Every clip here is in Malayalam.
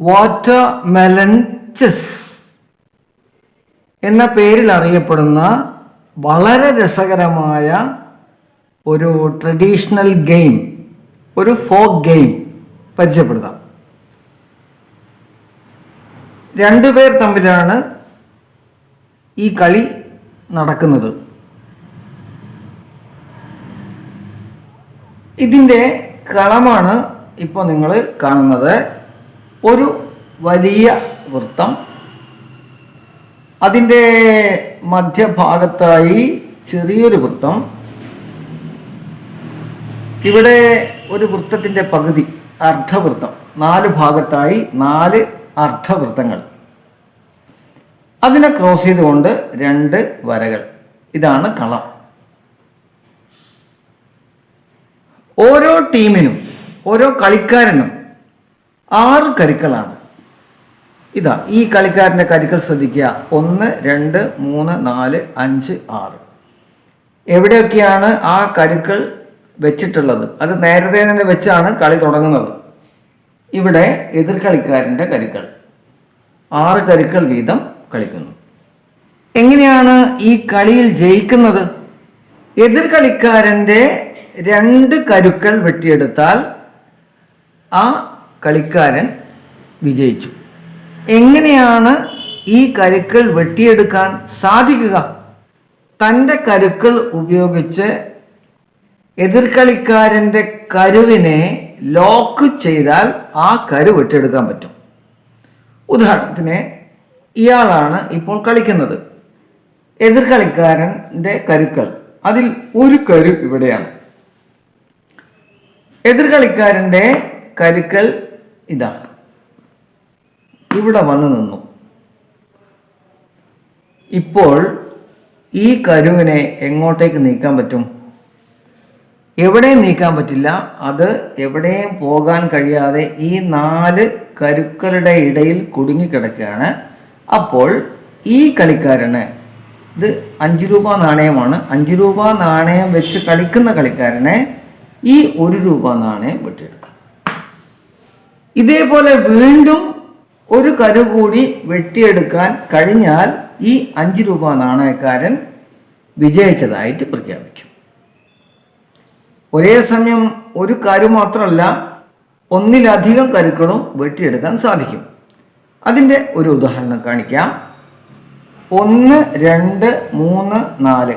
വാട്ടർ മെലൻ ചെസ് എന്ന പേരിൽ അറിയപ്പെടുന്ന വളരെ രസകരമായ ഒരു ട്രഡീഷണൽ ഗെയിം ഒരു ഫോക്ക് ഗെയിം പരിചയപ്പെടുത്താം. രണ്ടുപേർ തമ്മിലാണ് ഈ കളി നടക്കുന്നത്. ഇതിന്റെ കളമാണ് ഇപ്പോൾ നിങ്ങൾ കാണുന്നത്. ഒരു വലിയ വൃത്തം. അതിന്റെ മധ്യഭാഗത്തായി ചെറിയൊരു വൃത്തം. ഇവിടെ ഒരു വൃത്തത്തിന്റെ പകുതി അർദ്ധവൃത്തം. നാല് ഭാഗത്തായി നാല് അർദ്ധവൃത്തങ്ങൾ. അതിനെ ക്രോസ് ചെയ്തുകൊണ്ട് രണ്ട് വരകൾ. ഇതാണ് കളം. ഓരോ ടീമിനും ഓരോ കളിക്കാരനും ആറ് കരുക്കളാണ്. ഇതാ ഈ കളിക്കാരന്റെ കരുക്കൾ ശ്രദ്ധിക്കുക. ഒന്ന് രണ്ട് മൂന്ന് നാല് അഞ്ച് ആറ്. എവിടെയൊക്കെയാണ് ആ കരുക്കൾ വെച്ചിട്ടുള്ളത്? അത് നേരത്തെ തന്നെ വെച്ചാണ് കളി തുടങ്ങുന്നത്. ഇവിടെ എതിർ കളിക്കാരന്റെ കരുക്കൾ. ആറ് കരുക്കൾ വീതം കളിക്കുന്നു. എങ്ങനെയാണ് ഈ കളിയിൽ ജയിക്കുന്നത്? എതിർ കളിക്കാരന്റെ രണ്ട് കരുക്കൾ വെട്ടിയെടുത്താൽ ആ കളിക്കാരൻ വിജയിച്ചു. എങ്ങനെയാണ് ഈ കരുക്കൾ വെട്ടിയെടുക്കാൻ സാധിക്കുക? തന്റെ കരുക്കൾ ഉപയോഗിച്ച് എതിർകളിക്കാരന്റെ കരുവിനെ ലോക്ക് ചെയ്താൽ ആ കരു വെട്ടിയെടുക്കാൻ പറ്റും. ഉദാഹരണത്തിന് ഇയാളാണ് ഇപ്പോൾ കളിക്കുന്നത്. എതിർകളിക്കാരന്റെ കരുക്കൾ. അതിൽ ഒരു കരു ഇവിടെയാണ്. എതിർകളിക്കാരന്റെ കരുക്കൾ ഇതാ. ഇവിടെ വന്ന് നിന്നു. ഇപ്പോൾ ഈ കരുവിനെ എങ്ങോട്ടേക്ക് നീക്കാൻ പറ്റും? എവിടെയും നീക്കാൻ പറ്റില്ല. അത് എവിടെയും പോകാൻ കഴിയാതെ ഈ നാല് കരുക്കളുടെ ഇടയിൽ കുടുങ്ങിക്കിടക്കുകയാണ്. അപ്പോൾ ഈ കളിക്കാരന് ഇത് അഞ്ച് രൂപ നാണയമാണ്. അഞ്ച് രൂപ നാണയം വെച്ച് കളിക്കുന്ന കളിക്കാരനെ ഈ ഒരു രൂപ നാണയം വെട്ടിയെടുക്കാം. ഇതേപോലെ വീണ്ടും ഒരു കരു കൂടി വെട്ടിയെടുക്കാൻ കഴിഞ്ഞാൽ ഈ അഞ്ച് രൂപ നാണയക്കാരൻ വിജയിച്ചതായിട്ട് പ്രഖ്യാപിക്കും. ഒരേ സമയം ഒരു കരു മാത്രമല്ല ഒന്നിലധികം കരുക്കളും വെട്ടിയെടുക്കാൻ സാധിക്കും. അതിന്റെ ഒരു ഉദാഹരണം കാണിക്കാം. ഒന്ന് രണ്ട് മൂന്ന് നാല്.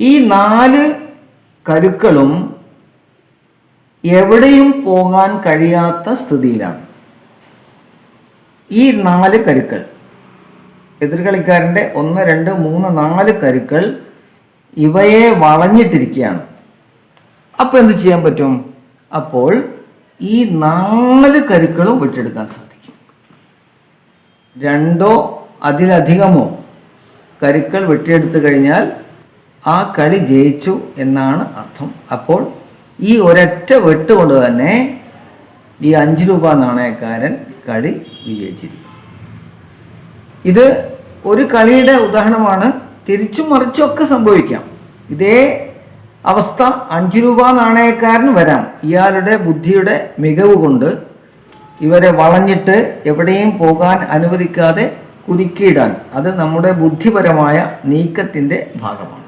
ഈ നാല് കരുക്കളും എവിടെയും പോകാൻ കഴിയാത്ത സ്ഥിതിയിലാണ്. ഈ നാല് കരുക്കൾ. എതിർകളിക്കാരന്റെ ഒന്ന് രണ്ട് മൂന്ന് നാല് കരുക്കൾ ഇവയെ വളഞ്ഞിട്ടിരിക്കുകയാണ്. അപ്പോൾ എന്ത് ചെയ്യാൻ പറ്റും? അപ്പോൾ ഈ നാല് കരുക്കളും വിട്ടെടുക്കാൻ സാധിക്കും. രണ്ടോ അതിലധികമോ കരുക്കൾ വെട്ടിയെടുത്തു കഴിഞ്ഞാൽ ആ കളി ജയിച്ചു എന്നാണ് അർത്ഥം. അപ്പോൾ ഈ ഒരൊറ്റ വെട്ട് കൊണ്ട് തന്നെ ഈ അഞ്ച് രൂപ നാണയക്കാരൻ കളി വിജയിച്ചിരിക്കും ഇത് ഒരു കളിയുടെ ഉദാഹരണമാണ്. തിരിച്ചും മറിച്ചും ഒക്കെ സംഭവിക്കാം. ഇതേ അവസ്ഥ അഞ്ച് രൂപ നാണയക്കാരന് വരാം. ഇയാളുടെ ബുദ്ധിയുടെ മികവ് കൊണ്ട് ഇവരെ വളഞ്ഞിട്ട് എവിടെയും പോകാൻ അനുവദിക്കാതെ കുരുക്കിയിടാൻ. അത് നമ്മുടെ ബുദ്ധിപരമായ നീക്കത്തിന്റെ ഭാഗമാണ്.